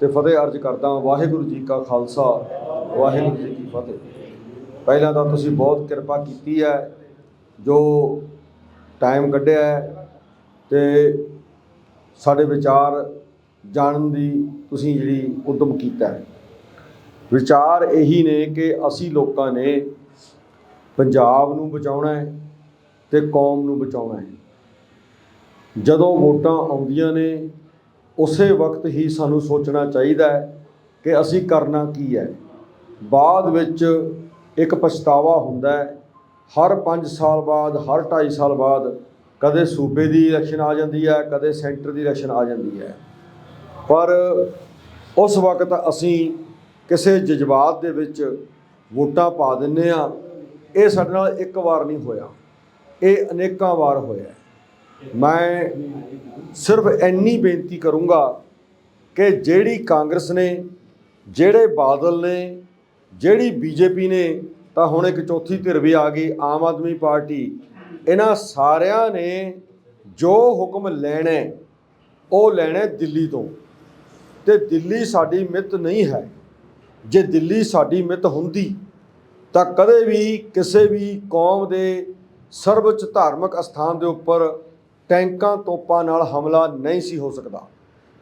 ਤੇ ਫਤਿਹ ਅਰਜ ਕਰਦਾ ਵਾਹਿਗੁਰੂ ਜੀ ਕਾ ਖਾਲਸਾ, ਵਾਹਿਗੁਰੂ ਜੀ ਕੀ ਫਤਿਹ। ਪਹਿਲਾਂ ਤਾਂ ਤੁਸੀਂ ਬਹੁਤ ਕਿਰਪਾ ਕੀਤੀ ਹੈ, ਜੋ ਟਾਈਮ ਕੱਢਿਆ ਹੈ ਤੇ ਸਾਡੇ ਵਿਚਾਰ ਜਾਣਨ ਦੀ ਤੁਸੀਂ ਜਿਹੜੀ ਉਦਮ ਕੀਤਾ ਵਿਚਾਰ ਇਹੀ ਨੇ ਕਿ ਅਸੀਂ ਲੋਕਾਂ ਨੇ ਪੰਜਾਬ ਨੂੰ ਬਚਾਉਣਾ ਹੈ ਤੇ ਕੌਮ ਨੂੰ ਬਚਾਉਣਾ ਹੈ। ਜਦੋਂ ਵੋਟਾਂ ਆਉਂਦੀਆਂ ਨੇ ਉਸੇ ਵਕਤ ਹੀ ਸਾਨੂੰ ਸੋਚਣਾ ਚਾਹੀਦਾ ਹੈ ਕਿ ਅਸੀਂ ਕਰਨਾ ਕੀ ਹੈ। ਬਾਅਦ ਵਿੱਚ ਇੱਕ ਪਛਤਾਵਾ ਹੁੰਦਾ ਹੈ। ਹਰ 5 ਸਾਲ ਬਾਅਦ, ਹਰ 2.5 ਸਾਲ ਬਾਅਦ ਕਦੇ ਸੂਬੇ ਦੀ ਇਲੈਕਸ਼ਨ ਆ ਜਾਂਦੀ ਹੈ, ਕਦੇ ਸੈਂਟਰ ਦੀ ਇਲੈਕਸ਼ਨ ਆ ਜਾਂਦੀ ਹੈ। ਪਰ ਉਸ ਵਕਤ ਅਸੀਂ ਕਿਸੇ ਜਜ਼ਬਾਤ ਦੇ ਵਿੱਚ ਵੋਟਾਂ ਪਾ ਦਿੰਨੇ ਆ ਇਹ ਸਾਡੇ ਨਾਲ ਇੱਕ ਵਾਰ ਨਹੀਂ ਹੋਇਆ। ਇਹ ਅਨੇਕਾਂ ਵਾਰ ਹੋਇਆ ਮੈਂ ਸਿਰਫ ਇੰਨੀ ਬੇਨਤੀ ਕਰੂੰਗਾ ਕਿ ਜਿਹੜੀ ਕਾਂਗਰਸ ਨੇ, ਜਿਹੜੇ ਬਾਦਲ ਨੇ, ਜਿਹੜੀ ਬੀਜੇਪੀ ਨੇ, ਤਾਂ ਹੁਣ ਇੱਕ ਚੌਥੀ ਧਿਰ ਵੀ ਆ ਗਈ, ਆਮ ਆਦਮੀ ਪਾਰਟੀ, ਇਹਨਾਂ ਸਾਰਿਆਂ ਨੇ ਜੋ ਹੁਕਮ ਲੈਣਾ ਉਹ ਲੈਣਾ ਦਿੱਲੀ ਤੋਂ। ਤੇ ਦਿੱਲੀ ਸਾਡੀ ਮਿੱਤ ਨਹੀਂ ਹੈ। ਜੇ ਦਿੱਲੀ ਸਾਡੀ ਮਿੱਤ ਹੁੰਦੀ, ਤਾਂ ਕਦੇ ਵੀ ਕਿਸੇ ਵੀ ਕੌਮ ਦੇ ਸਰਵਉੱਚ ਧਾਰਮਿਕ ਅਸਥਾਨ ਦੇ ਉੱਪਰ ਟੈਂਕਾਂ ਤੋਪਾਂ ਨਾਲ ਹਮਲਾ ਨਹੀਂ ਸੀ ਹੋ ਸਕਦਾ।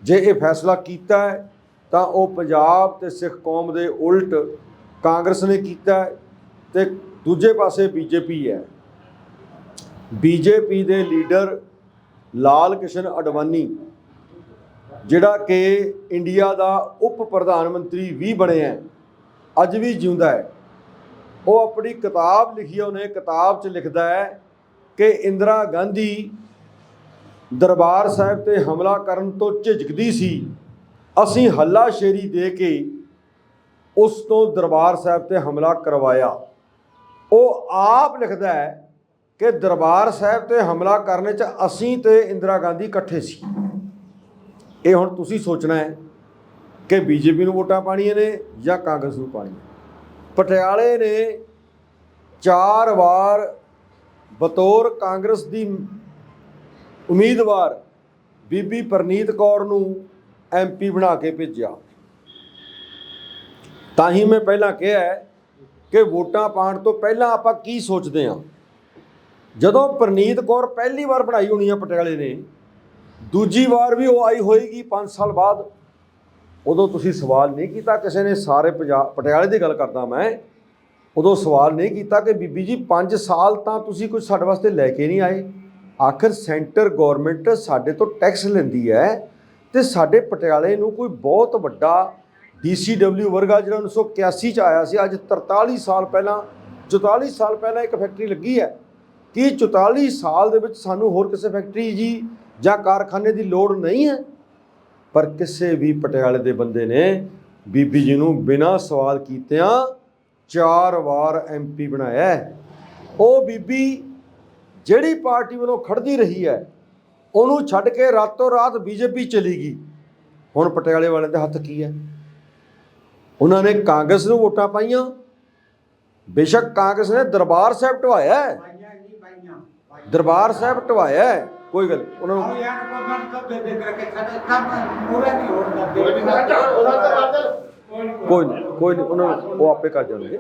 ਜੇ ਇਹ ਫੈਸਲਾ ਕੀਤਾ ਹੈ, ਤਾਂ ਉਹ ਪੰਜਾਬ ਤੇ ਸਿੱਖ ਕੌਮ ਦੇ ਉਲਟ ਕਾਂਗਰਸ ਨੇ ਕੀਤਾ ਹੈ ਤੇ ਦੂਜੇ ਪਾਸੇ ਬੀਜੇਪੀ ਹੈ। ਬੀਜੇਪੀ ਦੇ ਲੀਡਰ ਲਾਲ ਕਿਸ਼ਨ ਅਡਵਾਨੀ, ਜਿਹੜਾ ਕਿ ਇੰਡੀਆ ਦਾ ਉਪ ਪ੍ਰਧਾਨ ਮੰਤਰੀ ਵੀ ਬਣਿਆ ਅੱਜ ਵੀ ਜਿਉਂਦਾ ਹੈ। ਉਹ ਆਪਣੀ ਕਿਤਾਬ ਲਿਖੀ ਹੈ, ਉਹਨੇ ਕਿਤਾਬ 'ਚ ਲਿਖਦਾ ਹੈ ਕਿ ਇੰਦਰਾ ਗਾਂਧੀ ਦਰਬਾਰ ਸਾਹਿਬ ਤੇ ਹਮਲਾ ਕਰਨ ਤੋਂ ਝਿਜਕਦੀ ਸੀ। ਅਸੀਂ ਹੱਲਾ ਸ਼ੇਰੀ ਦੇ ਕੇ ਉਸ ਤੋਂ ਦਰਬਾਰ ਸਾਹਿਬ ਤੇ ਹਮਲਾ ਕਰਵਾਇਆ। ਉਹ ਆਪ ਲਿਖਦਾ ਹੈ ਕਿ ਦਰਬਾਰ ਸਾਹਿਬ ਤੇ ਹਮਲਾ ਕਰਨ 'ਚ ਅਸੀਂ ਤੇ ਇੰਦਰਾ ਗਾਂਧੀ ਇਕੱਠੇ ਸੀ। ਇਹ ਹੁਣ ਤੁਸੀਂ ਸੋਚਣਾ ਹੈ ਕਿ ਬੀਜੇਪੀ ਨੂੰ ਵੋਟਾਂ ਪਾਣੀਆਂ ਨੇ ਜਾਂ ਕਾਂਗਰਸ ਨੂੰ ਪਾਣੀਆਂ ਪਟਿਆਲੇ ਨੇ ਚਾਰ ਵਾਰ ਬਤੌਰ ਕਾਂਗਰਸ ਦੀ ਉਮੀਦਵਾਰ ਬੀਬੀ ਪ੍ਰਨੀਤ ਕੌਰ ਨੂੰ ਐਮਪੀ ਬਣਾ ਕੇ ਭੇਜਿਆ। ਤਾਂ ਹੀ ਮੈਂ ਪਹਿਲਾਂ ਕਿਹਾ ਕਿ ਵੋਟਾਂ ਪਾਉਣ ਤੋਂ ਪਹਿਲਾਂ ਆਪਾਂ ਕੀ ਸੋਚਦੇ ਹਾਂ? ਜਦੋਂ ਪ੍ਰਨੀਤ ਕੌਰ ਪਹਿਲੀ ਵਾਰ ਬਣਾਈ ਹੋਣੀ ਆ ਪਟਿਆਲੇ ਨੇ, ਦੂਜੀ ਵਾਰ ਵੀ ਉਹ ਆਈ ਹੋਏਗੀ 5 ਸਾਲ ਬਾਅਦ। ਉਦੋਂ ਤੁਸੀਂ ਸਵਾਲ ਨਹੀਂ ਕੀਤਾ ਕਿਸੇ ਨੇ, ਸਾਰੇ ਪੰਜਾਬ ਪਟਿਆਲੇ ਦੀ ਗੱਲ ਕਰਦਾ ਮੈਂ। ਉਦੋਂ ਸਵਾਲ ਨਹੀਂ ਕੀਤਾ ਕਿ ਬੀਬੀ ਜੀ 5 ਸਾਲ ਤਾਂ ਤੁਸੀਂ ਕੁਝ ਸਾਡੇ ਵਾਸਤੇ ਲੈ ਕੇ ਨਹੀਂ ਆਏ। ਆਖਰ ਸੈਂਟਰ ਗਵਰਨਮੈਂਟ ਸਾਡੇ ਤੋਂ ਟੈਕਸ ਲੈਂਦੀ ਹੈ ਤੇ ਸਾਡੇ ਪਟਿਆਲੇ ਨੂੰ ਕੋਈ ਬਹੁਤ ਵੱਡਾ DCW ਵਰਗਾ ਜਿਹੜਾ 1981 ਚ ਆਇਆ ਸੀ, ਅੱਜ 43 ਸਾਲ ਪਹਿਲਾਂ 44 ਸਾਲ ਪਹਿਲਾਂ ਇੱਕ ਫੈਕਟਰੀ ਲੱਗੀ ਹੈ। ਕੀ 44 ਸਾਲ ਦੇ ਵਿੱਚ ਸਾਨੂੰ ਹੋਰ ਕਿਸੇ ਫੈਕਟਰੀ ਜੀ ਜਾਂ ਕਾਰਖਾਨੇ ਦੀ ਲੋੜ ਨਹੀਂ ਹੈ? ਪਰ ਕਿਸੇ ਵੀ ਪਟਿਆਲੇ ਦੇ ਬੰਦੇ ਨੇ ਬੀਬੀ ਜੀ ਨੂੰ ਬਿਨਾਂ ਸਵਾਲ ਕੀਤਿਆਂ ਚਾਰ ਵਾਰ ਐਮਪੀ ਬਣਾਇਆ ਉਹ ਬੀਬੀ ਜਿਹੜੀ ਪਾਰਟੀ ਵੱਲੋਂ ਖੜਦੀ ਰਹੀ ਹੈ ਉਹਨੂੰ ਛੱਡ ਕੇ ਰਾਤੋਂ ਰਾਤ ਬੀਜੇਪੀ ਚਲੀ ਗਈ। ਹੁਣ ਪਟਿਆਲੇ ਵਾਲਿਆਂ ਦੇ ਹੱਥ ਕੀ ਹੈ? ਉਹਨਾਂ ਨੇ ਕਾਂਗਰਸ ਨੂੰ ਵੋਟਾਂ ਪਾਈਆਂ। ਬੇਸ਼ੱਕ ਕਾਂਗਰਸ ਨੇ ਦਰਬਾਰ ਸਾਹਿਬ ਢਵਾਇਆ ਦਰਬਾਰ ਸਾਹਿਬ ਢਵਾਇਆ ਹੈ। ਕੋਈ ਗੱਲ ਉਹਨਾਂ ਨੂੰ ਕੋਈ ਨਹੀਂ ਕੋਈ ਨਹੀਂ, ਉਹਨਾਂ ਨੂੰ ਉਹ ਆਪੇ ਕਰ ਜਾਣਗੇ।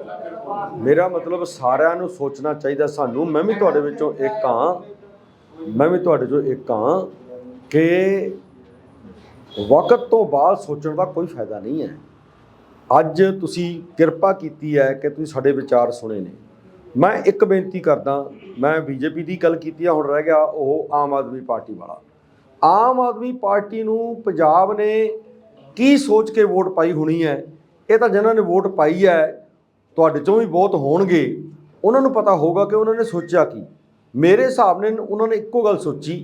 ਮੇਰਾ ਮਤਲਬ ਸਾਰਿਆਂ ਨੂੰ ਸੋਚਣਾ ਚਾਹੀਦਾ ਸਾਨੂੰ, ਮੈਂ ਵੀ ਤੁਹਾਡੇ ਵਿੱਚੋਂ ਇੱਕ ਹਾਂ, ਮੈਂ ਵੀ ਤੁਹਾਡੇ ਚੋਂ ਇੱਕ ਹਾਂ ਕਿ ਵਕਤ ਤੋਂ ਬਾਅਦ ਸੋਚਣ ਦਾ ਕੋਈ ਫਾਇਦਾ ਨਹੀਂ ਹੈ। ਅੱਜ ਤੁਸੀਂ ਕਿਰਪਾ ਕੀਤੀ ਹੈ ਕਿ ਤੁਸੀਂ ਸਾਡੇ ਵਿਚਾਰ ਸੁਣੇ ਨੇ। ਮੈਂ ਇੱਕ ਬੇਨਤੀ ਕਰਦਾ, ਮੈਂ ਬੀਜੇਪੀ ਦੀ ਗੱਲ ਕੀਤੀ ਆ, ਹੁਣ ਰਹਿ ਗਿਆ ਉਹ ਆਮ ਆਦਮੀ ਪਾਰਟੀ ਵਾਲਾ। ਆਮ ਆਦਮੀ ਪਾਰਟੀ ਨੂੰ ਪੰਜਾਬ ਨੇ ਕੀ ਸੋਚ ਕੇ ਵੋਟ ਪਾਈ ਹੋਣੀ ਹੈ? ਇਹ ਤਾਂ ਜਿਨ੍ਹਾਂ ਨੇ ਵੋਟ ਪਾਈ ਹੈ, ਤੁਹਾਡੇ ਚੋਂ ਵੀ ਬਹੁਤ ਹੋਣਗੇ। ਉਹਨਾਂ ਨੂੰ ਪਤਾ ਹੋਊਗਾ ਕਿ ਉਹਨਾਂ ਨੇ ਸੋਚਿਆ ਕੀ। ਮੇਰੇ ਹਿਸਾਬ ਨਾਲ ਉਹਨਾਂ ਨੇ ਇੱਕੋ ਗੱਲ ਸੋਚੀ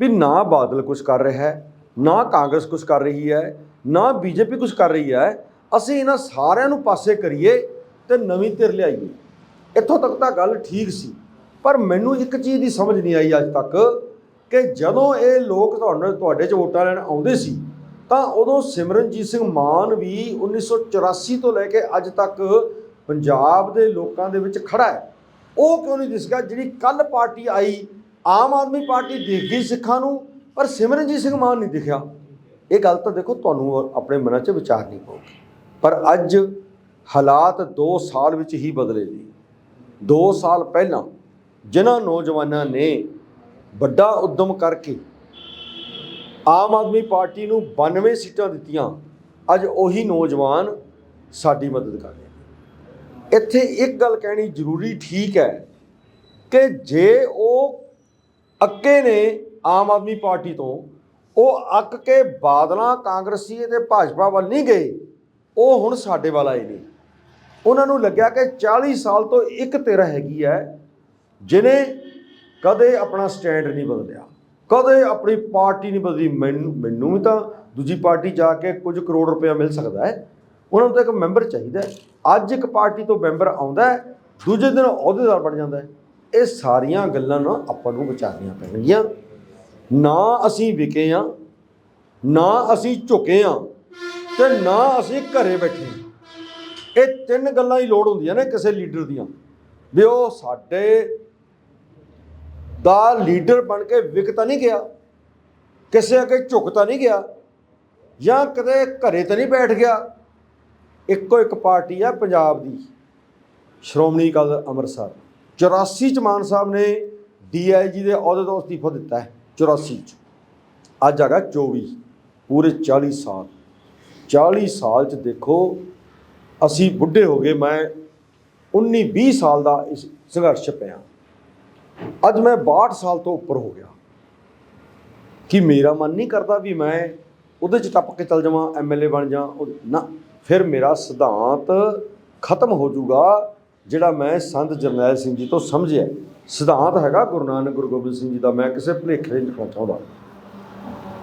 ਵੀ ਨਾ ਬਾਦਲ ਕੁਝ ਕਰ ਰਿਹਾ ਹੈ, ਨਾ ਕਾਂਗਰਸ ਕੁਝ ਕਰ ਰਹੀ ਹੈ, ਨਾ ਬੀਜੇਪੀ ਕੁਝ ਕਰ ਰਹੀ ਹੈ। ਅਸੀਂ ਇਹਨਾਂ ਸਾਰਿਆਂ ਨੂੰ ਪਾਸੇ ਕਰੀਏ ਤੇ ਨਵੀਂ ਧਿਰ ਲਿਆਈਏ। ਇੱਥੋਂ ਤੱਕ ਤਾਂ ਗੱਲ ਠੀਕ ਸੀ, ਪਰ ਮੈਨੂੰ ਇੱਕ ਚੀਜ਼ ਦੀ ਸਮਝ ਨਹੀਂ ਆਈ ਅੱਜ ਤੱਕ ਕਿ ਜਦੋਂ ਇਹ ਲੋਕ ਤੁਹਾਨੂੰ ਤੁਹਾਡੇ ਚ ਵੋਟਾਂ ਲੈਣ ਆਉਂਦੇ ਸੀ ਤਾਂ ਉਦੋਂ ਸਿਮਰਨਜੀਤ ਸਿੰਘ ਮਾਨ ਵੀ 1984 ਤੋਂ ਲੈ ਕੇ ਅੱਜ ਤੱਕ ਪੰਜਾਬ ਦੇ ਲੋਕਾਂ ਦੇ ਵਿੱਚ ਖੜਾ ਹੈ। ਉਹ ਕਿਉਂ ਨਹੀਂ ਦਿਸਗਾ ਜਿਹੜੀ ਕੱਲ ਪਾਰਟੀ ਆਈ, ਆਮ ਆਦਮੀ ਪਾਰਟੀ ਦੇਖ ਗਈ ਸਿੱਖਾਂ ਨੂੰ, ਪਰ ਸਿਮਰਨਜੀਤ ਸਿੰਘ ਮਾਨ ਨਹੀਂ ਦਿਖਿਆ। ਇਹ ਗੱਲ ਤਾਂ ਦੇਖੋ, ਤੁਹਾਨੂੰ ਆਪਣੇ ਮਨਾਂ 'ਚ ਵਿਚਾਰਨੀ ਪਊਗੀ। ਪਰ ਅੱਜ ਹਾਲਾਤ 2 ਸਾਲ ਵਿੱਚ ਹੀ ਬਦਲੇ ਨੇ। 2 ਸਾਲ ਪਹਿਲਾਂ ਜਿਨ੍ਹਾਂ ਨੌਜਵਾਨਾਂ ਨੇ ਵੱਡਾ ਉਦਮ ਕਰਕੇ ਆਮ ਆਦਮੀ ਪਾਰਟੀ ਨੂੰ 92 ਸੀਟਾਂ ਦਿੱਤੀਆਂ। ਅੱਜ ਉਹੀ ਨੌਜਵਾਨ ਸਾਡੀ ਮਦਦ ਕਰ ਰਹੇ ਨੇ। ਇੱਥੇ ਇੱਕ ਗੱਲ ਕਹਿਣੀ ਜ਼ਰੂਰੀ ਠੀਕ ਹੈ ਕਿ ਜੇ ਉਹ ਅੱਕੇ ਨੇ ਆਮ ਆਦਮੀ ਪਾਰਟੀ ਤੋਂ, ਉਹ ਅੱਕ ਕੇ ਬਾਦਲਾਂ ਕਾਂਗਰਸੀ ਤੇ ਭਾਜਪਾ ਵੱਲ ਨਹੀਂ ਗਏ, ਉਹ ਹੁਣ ਸਾਡੇ ਵੱਲ ਆਏ ਨੇ। ਉਹਨਾਂ ਨੂੰ ਲੱਗਿਆ ਕਿ 40 ਸਾਲ ਤੋਂ ਇੱਕ ਧਿਰ ਹੈਗੀ ਹੈ ਜਿਨੇ ਕਦੇ ਆਪਣਾ ਸਟੈਂਡ ਨਹੀਂ ਬਦਲਿਆ। ਕਦੇ ਆਪਣੀ ਪਾਰਟੀ ਨਹੀਂ ਬਦਲੀ, ਮੈਨੂੰ ਮੈਨੂੰ ਵੀ ਤਾਂ ਦੂਜੀ ਪਾਰਟੀ ਜਾ ਕੇ ਕੁਝ ਕਰੋੜ ਰੁਪਇਆ ਮਿਲ ਸਕਦਾ ਹੈ। ਉਹਨਾਂ ਨੂੰ ਤਾਂ ਇੱਕ ਮੈਂਬਰ ਚਾਹੀਦਾ ਅੱਜ ਇੱਕ ਪਾਰਟੀ ਤੋਂ ਮੈਂਬਰ ਆਉਂਦਾ ਹੈ, ਦੂਜੇ ਦਿਨ ਅਹੁਦੇਦਾਰ ਬਣ ਜਾਂਦਾ ਹੈ। ਇਹ ਸਾਰੀਆਂ ਗੱਲਾਂ ਨਾ ਆਪਾਂ ਨੂੰ ਵਿਚਾਰਨੀਆਂ ਪੈਣਗੀਆਂ। ਨਾ ਅਸੀਂ ਵਿਕੇ ਆ ਨਾ ਅਸੀਂ ਝੁਕੇ ਆ ਤੇ ਨਾ ਅਸੀਂ ਘਰੇ ਬੈਠੇ ਹਾਂ। ਇਹ ਤਿੰਨ ਗੱਲਾਂ ਹੀ ਲੋੜ ਹੁੰਦੀਆਂ ਨੇ ਕਿਸੇ ਲੀਡਰ ਦੀਆਂ। ਵੀ ਉਹ ਸਾਡੇ ਦਾ ਲੀਡਰ ਬਣ ਕੇ ਵਿਕ ਤਾਂ ਨਹੀਂ ਗਿਆ, ਕਿਸੇ ਅੱਗੇ ਝੁਕ ਤਾਂ ਨਹੀਂ ਗਿਆ, ਜਾਂ ਕਦੇ ਘਰੇ ਤਾਂ ਨਹੀਂ ਬੈਠ ਗਿਆ। ਇੱਕੋ ਇੱਕ ਪਾਰਟੀ ਆ ਪੰਜਾਬ ਦੀ, ਸ਼੍ਰੋਮਣੀ ਅਕਾਲੀ ਦਲ ਅੰਮ੍ਰਿਤਸਰ। 84 ਚ ਮਾਨ ਸਾਹਿਬ ਨੇ ਡੀਆਈਜੀ ਦੇ ਅਹੁਦੇ ਤੋਂ ਅਸਤੀਫਾ ਦਿੱਤਾ ਹੈ 84 ਚ। ਅੱਜ ਹੈਗਾ 24 ਪੂਰੇ 40 ਸਾਲ। 40 ਸਾਲ ਚ ਦੇਖੋ, ਅਸੀਂ ਬੁੱਢੇ ਹੋ ਗਏ, ਮੈਂ 19 20 ਸਾਲ ਦਾ ਇਸ ਸੰਘਰਸ਼ 'ਚ ਪਿਆ। ਅੱਜ ਮੈਂ 62 ਸਾਲ ਤੋਂ ਉੱਪਰ ਹੋ ਗਿਆ। ਕਿ ਮੇਰਾ ਮਨ ਨਹੀਂ ਕਰਦਾ ਵੀ ਮੈਂ ਉਹਦੇ 'ਚ ਟੱਪ ਕੇ ਚੱਲ ਜਾਵਾਂ ਐਮਐਲਏ ਬਣ ਜਾ ਨਾ। ਫਿਰ ਮੇਰਾ ਸਿਧਾਂਤ ਖਤਮ ਹੋ ਜਾਊਗਾ, ਜਿਹੜਾ ਮੈਂ ਸੰਤ ਜਰਨੈਲ ਸਿੰਘ ਜੀ ਤੋਂ ਸਮਝਿਆ। ਸਿਧਾਂਤ ਹੈਗਾ ਗੁਰੂ ਨਾਨਕ ਗੁਰੂ ਗੋਬਿੰਦ ਸਿੰਘ ਜੀ ਦਾ, ਮੈਂ ਕਿਸੇ ਭੁਲੇਖੇ ਨਹੀਂ ਲਿਖਣਾ ਚਾਹੁੰਦਾ।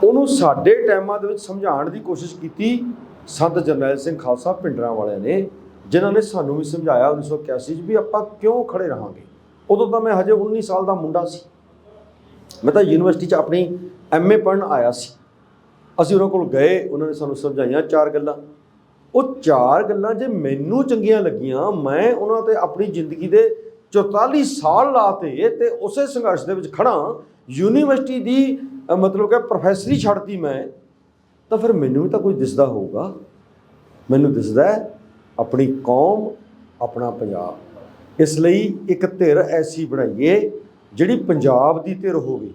ਉਹਨੂੰ ਸਾਡੇ ਟਾਈਮਾਂ ਦੇ ਵਿੱਚ ਸਮਝਾਉਣ ਦੀ ਕੋਸ਼ਿਸ਼ ਕੀਤੀ ਸੰਤ ਜਰਨੈਲ ਸਿੰਘ ਖਾਲਸਾ ਪਿੰਡਰਾਂ ਵਾਲਿਆਂ ਨੇ, ਜਿਨ੍ਹਾਂ ਨੇ ਸਾਨੂੰ ਵੀ ਸਮਝਾਇਆ 1981 ਚ ਵੀ ਆਪਾਂ ਕਿਉਂ ਖੜੇ ਰਹਾਂਗੇ। ਉਦੋਂ ਤਾਂ ਮੈਂ ਹਜੇ 19 ਸਾਲ ਦਾ ਮੁੰਡਾ ਸੀ। ਮੈਂ ਤਾਂ ਯੂਨੀਵਰਸਿਟੀ 'ਚ ਆਪਣੀ ਐਮਏ ਪੜ੍ਹਨ ਆਇਆ ਸੀ। ਅਸੀਂ ਉਹਨਾਂ ਕੋਲ ਗਏ, ਉਹਨਾਂ ਨੇ ਸਾਨੂੰ ਸਮਝਾਈਆਂ ਚਾਰ ਗੱਲਾਂ। ਉਹ ਚਾਰ ਗੱਲਾਂ ਜੇ ਮੈਨੂੰ ਚੰਗੀਆਂ ਲੱਗੀਆਂ, ਮੈਂ ਉਹਨਾਂ ਤੇ ਆਪਣੀ ਜ਼ਿੰਦਗੀ ਦੇ 44 ਸਾਲ ਲਾਤੇ ਤੇ ਉਸੇ ਸੰਘਰਸ਼ ਦੇ ਵਿੱਚ ਖੜਾ ਯੂਨੀਵਰਸਿਟੀ ਦੀ ਮਤਲਬ ਕਿ ਪ੍ਰੋਫੈਸਰੀ ਛੱਡਤੀ ਮੈਂ, ਤਾਂ ਫਿਰ ਮੈਨੂੰ ਵੀ ਤਾਂ ਕੁਝ ਦਿਸਦਾ ਹੋਊਗਾ। ਮੈਨੂੰ ਦਿਸਦਾ ਆਪਣੀ ਕੌਮ, ਆਪਣਾ ਪੰਜਾਬ। ਇਸ ਲਈ ਇੱਕ ਧਿਰ ਐਸੀ ਬਣਾਈਏ ਜਿਹੜੀ ਪੰਜਾਬ ਦੀ ਧਿਰ ਹੋਵੇ,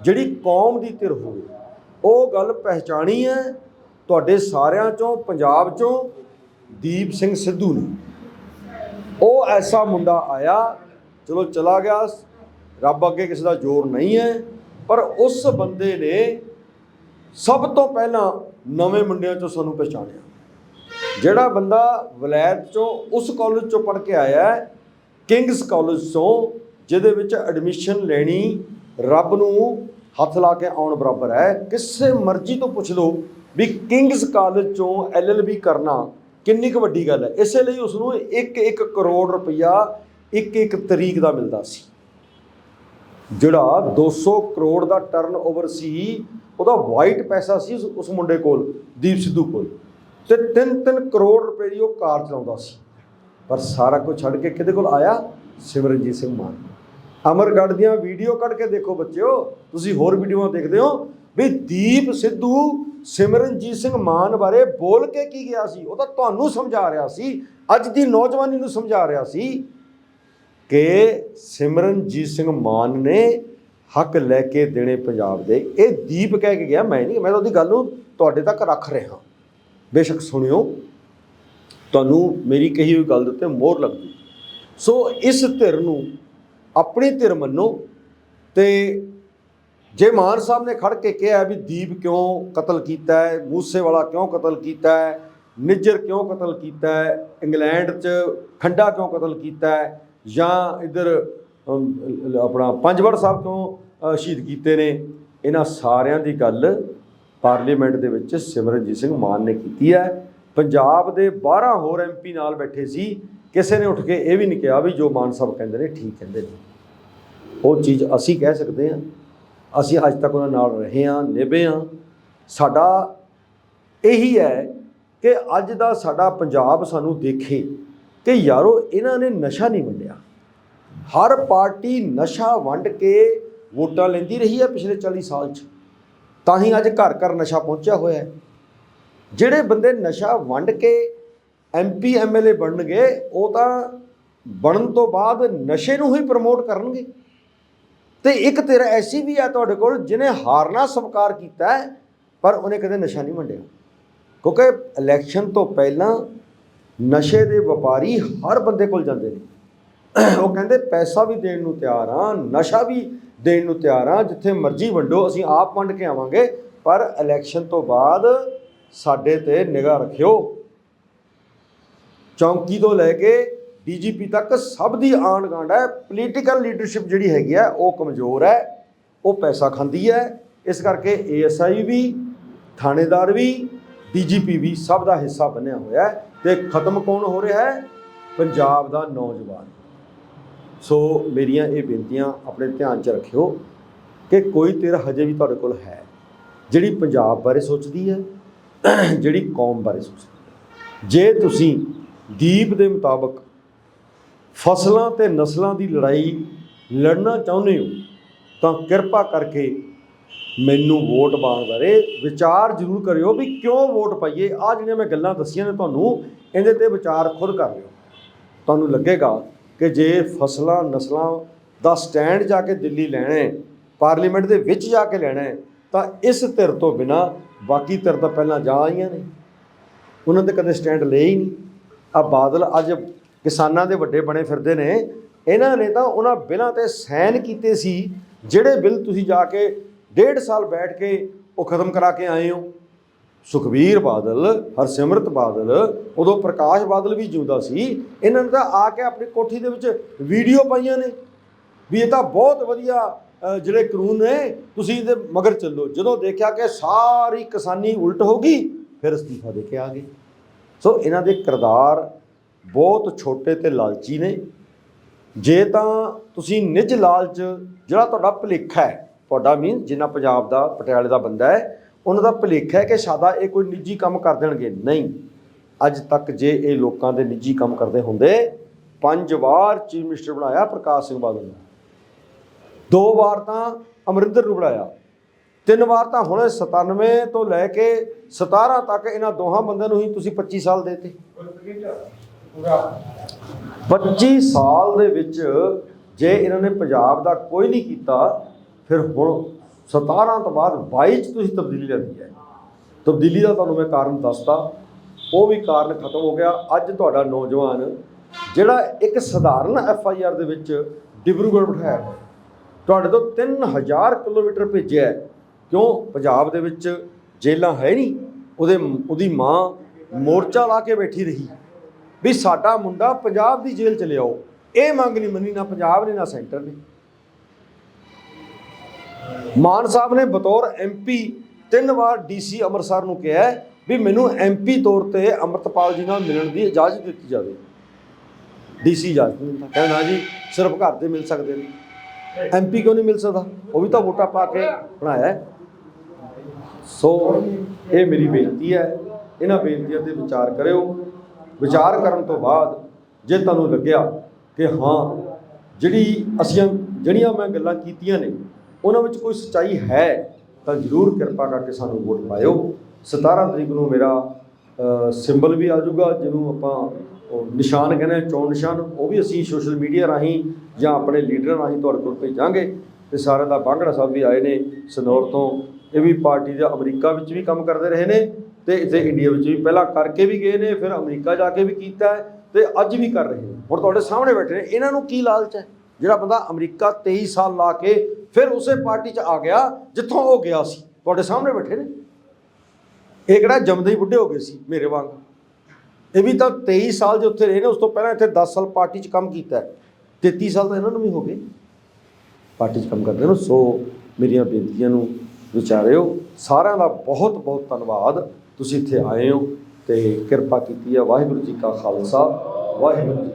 ਜਿਹੜੀ ਕੌਮ ਦੀ ਧਿਰ ਹੋਵੇ। ਉਹ ਗੱਲ ਪਹਿਚਾਣੀ ਹੈ, ਤੁਹਾਡੇ ਸਾਰਿਆਂ ਚੋਂ, ਪੰਜਾਬ ਚੋਂ ਦੀਪ ਸਿੰਘ ਸਿੱਧੂ ਨੇ। ਉਹ ਐਸਾ ਮੁੰਡਾ ਆਇਆ, ਚਲੋ ਚਲਾ ਗਿਆ, ਰੱਬ ਅੱਗੇ ਕਿਸੇ ਦਾ ਜ਼ੋਰ ਨਹੀਂ ਹੈ, ਪਰ ਉਸ ਬੰਦੇ ਨੇ ਸਭ ਤੋਂ ਪਹਿਲਾਂ ਨਵੇਂ ਮੁੰਡਿਆਂ ਚੋਂ ਸਾਨੂੰ ਪਛਾਣਿਆ ਜਿਹੜਾ ਬੰਦਾ ਵਲੈਤ ਚੋਂ, ਉਸ ਕਾਲਜ ਚੋਂ ਪੜ੍ਹ ਕੇ ਆਇਆ ਕਿੰਗਸ ਕਾਲਜ ਤੋਂ, ਜਿਹਦੇ ਵਿੱਚ ਐਡਮਿਸ਼ਨ ਲੈਣੀ ਰੱਬ ਨੂੰ ਹੱਥ ਲਾ ਕੇ ਆਉਣ ਬਰਾਬਰ ਹੈ। ਕਿਸੇ ਮਰਜ਼ੀ ਤੋਂ ਪੁੱਛ ਲਓ ਵੀ ਕਿੰਗਸ ਕਾਲਜ ਚੋਂ ਐਲਐਲਬੀ ਕਰਨਾ ਕਿੰਨੀ ਕੁ ਵੱਡੀ ਗੱਲ ਹੈ। ਇਸੇ ਲਈ ਉਸ ਨੂੰ 1-1 ਕਰੋੜ ਰੁਪਈਆ ਇੱਕ ਇੱਕ ਤਰੀਕ ਦਾ ਮਿਲਦਾ ਸੀ। ਜਿਹੜਾ 200 ਕਰੋੜ ਦਾ ਟਰਨਓਵਰ ਸੀ, ਉਹਦਾ ਵਾਈਟ ਪੈਸਾ ਸੀ ਉਸ- ਉਸ ਮੁੰਡੇ ਕੋਲ, ਦੀਪ ਸਿੱਧੂ ਕੋਲ। ਤੇ 3-3 ਕਰੋੜ ਰੁਪਏ ਦੀ ਉਹ ਕਾਰ ਚਲਾਉਂਦਾ ਸੀ। ਪਰ ਸਾਰਾ ਕੁਝ ਛੱਡ ਕੇ ਕਿਹਦੇ ਕੋਲ ਆਇਆ? ਸਿਮਰਨਜੀਤ ਸਿੰਘ ਮਾਨ ਅਮਰਗੜ੍ਹ ਦੀਆਂ ਵੀਡੀਓ ਕੱਢ ਕੇ ਦੇਖੋ ਬੱਚਿਓ। ਤੁਸੀਂ ਹੋਰ ਵੀਡੀਓਆਂ ਦੇਖਦੇ ਹੋ। ਵੀ ਦੀਪ ਸਿੱਧੂ ਸਿਮਰਨਜੀਤ ਸਿੰਘ ਮਾਨ ਬਾਰੇ ਬੋਲ ਕੇ ਕੀ ਗਿਆ ਸੀ? ਉਹ ਤਾਂ ਤੁਹਾਨੂੰ ਸਮਝਾ ਰਿਹਾ ਸੀ। ਅੱਜ ਦੀ ਨੌਜਵਾਨੀ ਨੂੰ ਸਮਝਾ ਰਿਹਾ ਸੀ ਕਿ ਸਿਮਰਨਜੀਤ ਸਿੰਘ ਮਾਨ ਨੇ ਹੱਕ ਲੈ ਕੇ ਦੇਣੇ ਪੰਜਾਬ ਦੇ। ਇਹ ਦੀਪ ਕਹਿ ਕੇ ਗਿਆ। ਮੈਂ ਨਹੀਂ, ਮੈਂ ਤਾਂ ਉਹਦੀ ਗੱਲ ਨੂੰ ਤੁਹਾਡੇ ਤੱਕ ਰੱਖ ਰਿਹਾ। ਬੇਸ਼ੱਕ ਸੁਣਿਓ। ਤੁਹਾਨੂੰ ਮੇਰੀ ਕਹੀ ਹੋਈ ਗੱਲ ਦੇ ਉੱਤੇ ਮੋਹਰ ਲੱਗਦੀ। ਸੋ ਇਸ ਧਿਰ ਨੂੰ ਆਪਣੀ ਧਿਰ ਮੰਨੋ ਤੇ ਜੇ ਮਾਨ ਸਾਹਿਬ ਨੇ ਖੜ ਕੇ ਕਿਹਾ ਵੀ ਦੀਪ ਕਿਉਂ ਕਤਲ ਕੀਤਾ ਹੈ ਮੂਸੇ ਕਿਉਂ ਕਤਲ ਕੀਤਾ ਹੈ, ਨਿੱਜਰ ਕਿਉਂ ਕਤਲ ਕੀਤਾ ਹੈ, ਇੰਗਲੈਂਡ 'ਚ ਖੰਡਾ ਕਿਉਂ ਕਤਲ ਕੀਤਾ ਹੈ, ਜਾਂ ਇਧਰ ਆਪਣਾ ਪੰਜਵੜ ਸਾਹਿਬ ਕਿਉਂ ਸ਼ਹੀਦ ਕੀਤੇ ਨੇ, ਇਹਨਾਂ ਸਾਰਿਆਂ ਦੀ ਗੱਲ ਪਾਰਲੀਮੈਂਟ ਦੇ ਵਿੱਚ ਸਿਮਰਨਜੀਤ ਸਿੰਘ ਮਾਨ ਨੇ ਕੀਤੀ ਹੈ। ਪੰਜਾਬ ਦੇ 12 ਹੋਰ ਐਮਪੀ ਨਾਲ ਬੈਠੇ ਸੀ, ਕਿਸੇ ਨੇ ਉੱਠ ਕੇ ਇਹ ਵੀ ਨਹੀਂ ਕਿਹਾ ਵੀ ਜੋ ਮਾਨ ਸਾਹਿਬ ਕਹਿੰਦੇ ਨੇ ਠੀਕ ਕਹਿੰਦੇ ਨੇ। ਉਹ ਚੀਜ਼ ਅਸੀਂ ਕਹਿ ਸਕਦੇ ਹਾਂ, ਅਸੀਂ ਅੱਜ ਤੱਕ ਉਹਨਾਂ ਨਾਲ ਰਹੇ ਹਾਂ, ਨਿਭੇ ਹਾਂ। ਸਾਡਾ ਇਹੀ ਹੈ ਕਿ ਅੱਜ ਦਾ ਸਾਡਾ ਪੰਜਾਬ ਸਾਨੂੰ ਦੇਖੇ ਕਿ ਯਾਰੋ ਇਹਨਾਂ ਨੇ ਨਸ਼ਾ ਨਹੀਂ ਵੰਡਿਆ। ਹਰ ਪਾਰਟੀ ਨਸ਼ਾ ਵੰਡ ਕੇ ਵੋਟਾਂ ਲੈਂਦੀ ਰਹੀ ਹੈ ਪਿਛਲੇ 40 ਸਾਲ 'ਚ। ਤਾਂ ਹੀ ਅੱਜ ਘਰ ਘਰ ਨਸ਼ਾ ਪਹੁੰਚਿਆ ਹੋਇਆ ਹੈ। ਜਿਹੜੇ ਬੰਦੇ ਨਸ਼ਾ ਵੰਡ ਕੇ ਐਮਪੀ ਐਮਐਲਏ ਬਣਨਗੇ, ਉਹ ਤਾਂ ਬਣਨ ਤੋਂ ਬਾਅਦ ਨਸ਼ੇ ਨੂੰ ਹੀ ਪ੍ਰਮੋਟ ਕਰਨਗੇ। ਤੇ ਇੱਕ ਧਿਰ ਐਸੀ ਵੀ ਆ ਤੁਹਾਡੇ ਕੋਲ, ਜਿਹਨੇ ਹਾਰਨਾ ਸਵੀਕਾਰ ਕੀਤਾ ਪਰ ਉਹਨੇ ਕਦੇ ਨਸ਼ਾ ਨਹੀਂ ਵੰਡਿਆ। ਕਿਉਂਕਿ ਇਲੈਕਸ਼ਨ ਤੋਂ ਪਹਿਲਾਂ ਨਸ਼ੇ ਦੇ ਵਪਾਰੀ ਹਰ ਬੰਦੇ ਕੋਲ ਜਾਂਦੇ ਨੇ। ਉਹ ਕਹਿੰਦੇ, ਪੈਸਾ ਵੀ ਦੇਣ ਨੂੰ ਤਿਆਰ ਆ ਨਸ਼ਾ ਵੀ ਦੇਣ ਨੂੰ ਤਿਆਰ ਆ ਜਿੱਥੇ ਮਰਜ਼ੀ ਵੰਡੋ, ਅਸੀਂ ਆਪ ਵੰਡ ਕੇ ਆਵਾਂਗੇ। ਪਰ ਇਲੈਕਸ਼ਨ ਤੋਂ ਬਾਅਦ ਸਾਡੇ ਤੇ ਨਿਗਾਹ ਰੱਖਿਓ। ਚੌਂਕੀ ਤੋਂ ਲੈ ਕੇ ਡੀਜੀਪੀ ਤੱਕ ਸਭ ਦੀ ਆਂਢ ਗਾਂਡ ਹੈ। ਪੋਲੀਟੀਕਲ ਲੀਡਰਸ਼ਿਪ ਜਿਹੜੀ ਹੈਗੀ ਹੈ, ਉਹ ਕਮਜ਼ੋਰ ਹੈ, ਉਹ ਪੈਸਾ ਖਾਂਦੀ ਹੈ। ਇਸ ਕਰਕੇ ਏਐਸਆਈ ਵੀ, ਥਾਣੇਦਾਰ ਵੀ, ਡੀਜੀਪੀ ਵੀ ਸਭ ਦਾ ਹਿੱਸਾ ਬਣਿਆ ਹੋਇਆ ਹੈ ਤੇ ਖਤਮ ਕੌਣ ਹੋ ਰਿਹਾ ਹੈ? ਪੰਜਾਬ ਦਾ ਨੌਜਵਾਨ। ਸੋ ਮੇਰੀਆਂ ਇਹ ਬੇਨਤੀਆਂ ਆਪਣੇ ਧਿਆਨ 'ਚ ਰੱਖਿਓ ਕਿ ਕੋਈ ਧਿਰ ਹਜੇ ਵੀ ਤੁਹਾਡੇ ਕੋਲ ਹੈ। ਜਿਹੜੀ ਪੰਜਾਬ ਬਾਰੇ ਸੋਚਦੀ ਹੈ ਜਿਹੜੀ ਕੌਮ ਬਾਰੇ ਸੋਚਦੀ। ਜੇ ਤੁਸੀਂ ਦੀਪ ਦੇ ਮੁਤਾਬਕ ਫਸਲਾਂ ਤੇ ਨਸਲਾਂ ਦੀ ਲੜਾਈ ਲੜਨਾ ਚਾਹੁੰਦੇ ਹੋ, ਤਾਂ ਕਿਰਪਾ ਕਰਕੇ ਮੈਨੂੰ ਵੋਟ ਪਾਉਣ ਬਾਰੇ ਵਿਚਾਰ ਜ਼ਰੂਰ ਕਰਿਓ ਵੀ ਕਿਉਂ ਵੋਟ ਪਾਈਏ। ਆ ਜਿਹੜੀਆਂ ਮੈਂ ਗੱਲਾਂ ਦੱਸੀਆਂ ਨੇ ਤੁਹਾਨੂੰ, ਇਹਦੇ ਤੇ ਵਿਚਾਰ ਖੁਦ ਕਰ ਲਿਓ। ਤੁਹਾਨੂੰ ਲੱਗੇਗਾ ਕਿ ਜੇ ਫਸਲਾਂ ਨਸਲਾਂ ਦਾ ਸਟੈਂਡ ਜਾ ਕੇ ਦਿੱਲੀ ਲੈਣਾ ਹੈ, ਪਾਰਲੀਮੈਂਟ ਦੇ ਵਿੱਚ ਜਾ ਕੇ ਲੈਣਾ ਹੈ, ਤਾਂ ਇਸ ਧਿਰ ਤੋਂ ਬਿਨਾ ਬਾਕੀ ਧਿਰ ਤਾਂ ਪਹਿਲਾਂ ਜਾ ਆਈਆਂ ਨੇ। ਉਹਨਾਂ ਤੇ ਕਦੇ ਸਟੈਂਡ ਲਏ ਹੀ ਨਹੀਂ। ਆ ਬਾਦਲ ਅੱਜ ਕਿਸਾਨਾਂ ਦੇ ਵੱਡੇ ਬਣੇ ਫਿਰਦੇ ਨੇ। ਇਹਨਾਂ ਨੇ ਤਾਂ ਉਹਨਾਂ ਬਿੱਲਾਂ ਤੇ ਸਾਈਨ ਕੀਤੇ ਸੀ, ਜਿਹੜੇ ਬਿੱਲ ਤੁਸੀਂ ਜਾ ਕੇ ਡੇਢ ਸਾਲ ਬੈਠ ਕੇ ਉਹ ਖਤਮ ਕਰਾ ਕੇ ਆਏ ਹੋ। ਸੁਖਬੀਰ ਬਾਦਲ, ਹਰਸਿਮਰਤ ਬਾਦਲ, ਉਦੋਂ ਪ੍ਰਕਾਸ਼ ਬਾਦਲ ਵੀ ਜਿਉਂਦਾ ਸੀ। ਇਹਨਾਂ ਨੇ ਤਾਂ ਆ ਕੇ ਆਪਣੀ ਕੋਠੀ ਦੇ ਵਿੱਚ ਵੀਡੀਓ ਪਾਈਆਂ ਨੇ। ਵੀ ਇਹ ਤਾਂ ਬਹੁਤ ਵਧੀਆ ਜਿਹੜੇ ਕਾਨੂੰਨ ਨੇ, ਤੁਸੀਂ ਇਹਦੇ ਮਗਰ ਚੱਲੋ। ਜਦੋਂ ਦੇਖਿਆ ਕਿ ਸਾਰੀ ਕਿਸਾਨੀ ਉਲਟ ਹੋ ਗਈ, ਫਿਰ ਅਸਤੀਫਾ ਦੇ ਕੇ ਆ ਗਏ। ਸੋ ਇਹਨਾਂ ਦੇ ਕਿਰਦਾਰ ਬਹੁਤ ਛੋਟੇ ਤੇ ਲਾਲਚੀ ਨੇ। ਜੇ ਤਾਂ ਤੁਸੀਂ ਨਿੱਜ ਲਾਲਚ, ਜਿਹੜਾ ਤੁਹਾਡਾ ਭੁਲੇਖਾ ਹੈ, ਤੁਹਾਡਾ ਮੀਨ ਜਿੰਨਾ ਪੰਜਾਬ ਦਾ, ਪਟਿਆਲੇ ਦਾ ਬੰਦਾ ਹੈ, ਉਹਨਾਂ ਦਾ ਭੁਲੇਖਾ ਹੈ ਕਿ ਸਾਦਾ ਇਹ ਕੋਈ ਨਿੱਜੀ ਕੰਮ ਕਰ ਦੇਣਗੇ। ਨਹੀਂ। ਅੱਜ ਤੱਕ ਜੇ ਇਹ ਲੋਕਾਂ ਦੇ ਨਿੱਜੀ ਕੰਮ ਕਰਦੇ ਹੁੰਦੇ, ਪੰਜ ਵਾਰ ਚੀਫ ਮਿਨਿਸਟਰ ਬਣਾਇਆ ਪ੍ਰਕਾਸ਼ ਸਿੰਘ ਬਾਦਲ ਨੇ। ਦੋ ਵਾਰ ਤਾਂ ਅਮਰਿੰਦਰ ਨੂੰ ਬਣਾਇਆ ਤਿੰਨ ਵਾਰ ਤਾਂ ਹੁਣ 97 ਤੋਂ ਲੈ ਕੇ 17 ਤੱਕ ਇਹਨਾਂ ਦੋਹਾਂ ਬੰਦਿਆਂ ਨੂੰ ਹੀ ਤੁਸੀਂ 25 ਸਾਲ ਦੇਤੇ। 25 ਸਾਲ ਦੇ ਵਿੱਚ ਜੇ ਇਹਨਾਂ ਨੇ ਪੰਜਾਬ ਦਾ ਕੋਈ ਨਹੀਂ ਕੀਤਾ, ਫਿਰ ਹੁਣ 17 ਤੋਂ ਬਾਅਦ 22 ਚ ਤੁਸੀਂ ਤਬਦੀਲੀ ਲਿਆਂਦੀ ਹੈ। ਤਬਦੀਲੀ ਦਾ ਤੁਹਾਨੂੰ ਮੈਂ ਕਾਰਨ ਦੱਸਤਾ ਉਹ ਵੀ ਕਾਰਨ ਖਤਮ ਹੋ ਗਿਆ। ਅੱਜ ਤੁਹਾਡਾ ਨੌਜਵਾਨ ਜਿਹੜਾ ਇੱਕ ਸਧਾਰਨ ਐਫ ਆਈ ਆਰ ਦੇ ਵਿੱਚ ਡਿਬਰੂਗੜ੍ਹ ਬਿਠਾਇਆ। ਗਿਆ। ਤੁਹਾਡੇ ਤੋਂ 3000 ਕਿਲੋਮੀਟਰ ਭੇਜਿਆ ਕਿਉਂ? ਪੰਜਾਬ ਦੇ ਵਿੱਚ ਜੇਲਾਂ ਹੈ ਨਹੀਂ। ਉਹਦੇ ਉਹਦੀ ਮਾਂ ਮੋਰਚਾ ਲਾ ਕੇ ਬੈਠੀ ਰਹੀ। ਵੀ ਸਾਡਾ ਮੁੰਡਾ ਪੰਜਾਬ ਦੀ ਜੇਲ੍ਹ ਚ ਲਿਆਓ ਇਹ ਮੰਗ ਨਹੀਂ ਮੰਨੀ ਨਾ ਪੰਜਾਬ ਨੇ, ਨਾ ਸੈਂਟਰ ਨੇ। ਮਾਨ ਸਾਹਿਬ ਨੇ ਬਤੌਰ ਐਮਪੀ ਤਿੰਨ ਵਾਰ ਡੀਸੀ ਅੰਮ੍ਰਿਤਸਰ ਨੂੰ ਕਿਹਾ ਵੀ ਮੈਨੂੰ ਐਮਪੀ ਤੌਰ ਤੇ ਅੰਮ੍ਰਿਤਪਾਲ ਜੀ ਨਾਲ ਮਿਲਣ ਦੀ ਇਜਾਜ਼ਤ ਦਿੱਤੀ ਜਾਵੇ। ਡੀਸੀ ਇਜਾਜ਼ਤ ਨਹੀਂ ਦਿੰਦਾ। ਕਹਿੰਦਾ ਜੀ, ਸਿਰਫ ਘਰ ਦੇ ਮਿਲ ਸਕਦੇ ਨੇ। ਐਮਪੀ ਕਿਉਂ ਨਹੀਂ ਮਿਲ ਸਕਦਾ? ਉਹ ਵੀ ਤਾਂ ਵੋਟਾਂ ਪਾ ਕੇ ਬਣਾਇਆ ਹੈ। ਸੋ ਇਹ ਮੇਰੀ ਬੇਨਤੀ ਹੈ, ਇਹਨਾਂ ਬੇਨਤੀਆਂ ਤੇ ਵਿਚਾਰ ਕਰਿਓ। ਵਿਚਾਰ ਕਰਨ ਤੋਂ ਬਾਅਦ ਜੇ ਤੁਹਾਨੂੰ ਲੱਗਿਆ ਕਿ ਹਾਂ, ਜਿਹੜੀ ਅਸੀਂ ਜਿਹੜੀਆਂ ਮੈਂ ਗੱਲਾਂ ਕੀਤੀਆਂ ਨੇ, ਉਹਨਾਂ ਵਿੱਚ ਕੋਈ ਸੱਚਾਈ ਹੈ, ਤਾਂ ਜ਼ਰੂਰ ਕਿਰਪਾ ਕਰਕੇ ਸਾਨੂੰ ਵੋਟ ਪਾਇਓ। 17 ਤਰੀਕ ਨੂੰ ਮੇਰਾ ਸਿੰਬਲ ਵੀ ਆ ਜਾਊਗਾ, ਜਿਹਨੂੰ ਆਪਾਂ ਨਿਸ਼ਾਨ ਕਹਿੰਦੇ ਚੋਣ ਨਿਸ਼ਾਨ, ਉਹ ਵੀ ਅਸੀਂ ਸੋਸ਼ਲ ਮੀਡੀਆ ਰਾਹੀਂ ਜਾਂ ਆਪਣੇ ਲੀਡਰਾਂ ਰਾਹੀਂ ਤੁਹਾਡੇ ਕੋਲ ਭੇਜਾਂਗੇ ਤੇ ਸਾਰਿਆਂ ਦਾ ਬਾਂਗੜਾ ਸਾਹਿਬ ਵੀ ਆਏ ਨੇ ਸਨੌਰ ਤੋਂ। ਇਹ ਵੀ ਪਾਰਟੀ ਦੇ ਅਮਰੀਕਾ ਵਿੱਚ ਵੀ ਕੰਮ ਕਰਦੇ ਰਹੇ ਨੇ ਤੇ ਇੱਥੇ ਇੰਡੀਆ ਵਿੱਚ ਵੀ ਪਹਿਲਾਂ ਕਰਕੇ ਵੀ ਗਏ ਨੇ, ਫਿਰ ਅਮਰੀਕਾ ਜਾ ਕੇ ਵੀ ਕੀਤਾ ਹੈ ਤੇ ਅੱਜ ਵੀ ਕਰ ਰਹੇ ਨੇ। ਹੁਣ ਤੁਹਾਡੇ ਸਾਹਮਣੇ ਬੈਠੇ ਨੇ, ਇਹਨਾਂ ਨੂੰ ਕੀ ਲਾਲਚ ਹੈ? ਜਿਹੜਾ ਬੰਦਾ ਅਮਰੀਕਾ 23 ਸਾਲ ਲਾ ਕੇ ਫਿਰ ਉਸੇ ਪਾਰਟੀ 'ਚ ਆ ਗਿਆ, ਜਿੱਥੋਂ ਉਹ ਗਿਆ ਸੀ। ਤੁਹਾਡੇ ਸਾਹਮਣੇ ਬੈਠੇ ਨੇ। ਇਹ ਕਿਹੜਾ ਜੰਮਦੇ ਹੀ ਬੁੱਢੇ ਹੋ ਗਏ ਸੀ ਮੇਰੇ ਵਾਂਗ। ਇਹ ਵੀ ਤਾਂ 23 ਸਾਲ ਜੇ ਉੱਥੇ ਰਹੇ ਨੇ, ਉਸ ਤੋਂ ਪਹਿਲਾਂ ਇੱਥੇ 10 ਸਾਲ ਪਾਰਟੀ 'ਚ ਕੰਮ ਕੀਤਾ ਹੈ। 33 ਸਾਲ ਤਾਂ ਇਹਨਾਂ ਨੂੰ ਵੀ ਹੋ ਗਏ। ਪਾਰਟੀ 'ਚ ਕੰਮ ਕਰਦੇ ਨੂੰ। ਸੋ ਮੇਰੀਆਂ ਬੇਨਤੀਆਂ ਨੂੰ ਵਿਚਾਰਿਓ। ਸਾਰਿਆਂ ਦਾ ਬਹੁਤ ਬਹੁਤ ਧੰਨਵਾਦ। ਤੁਸੀਂ ਇੱਥੇ ਆਏ ਹੋ ਤੇ ਕਿਰਪਾ ਕੀਤੀ ਹੈ। ਵਾਹਿਗੁਰੂ ਜੀ ਕਾ ਖਾਲਸਾ, ਵਾਹਿਗੁਰੂ ਜੀ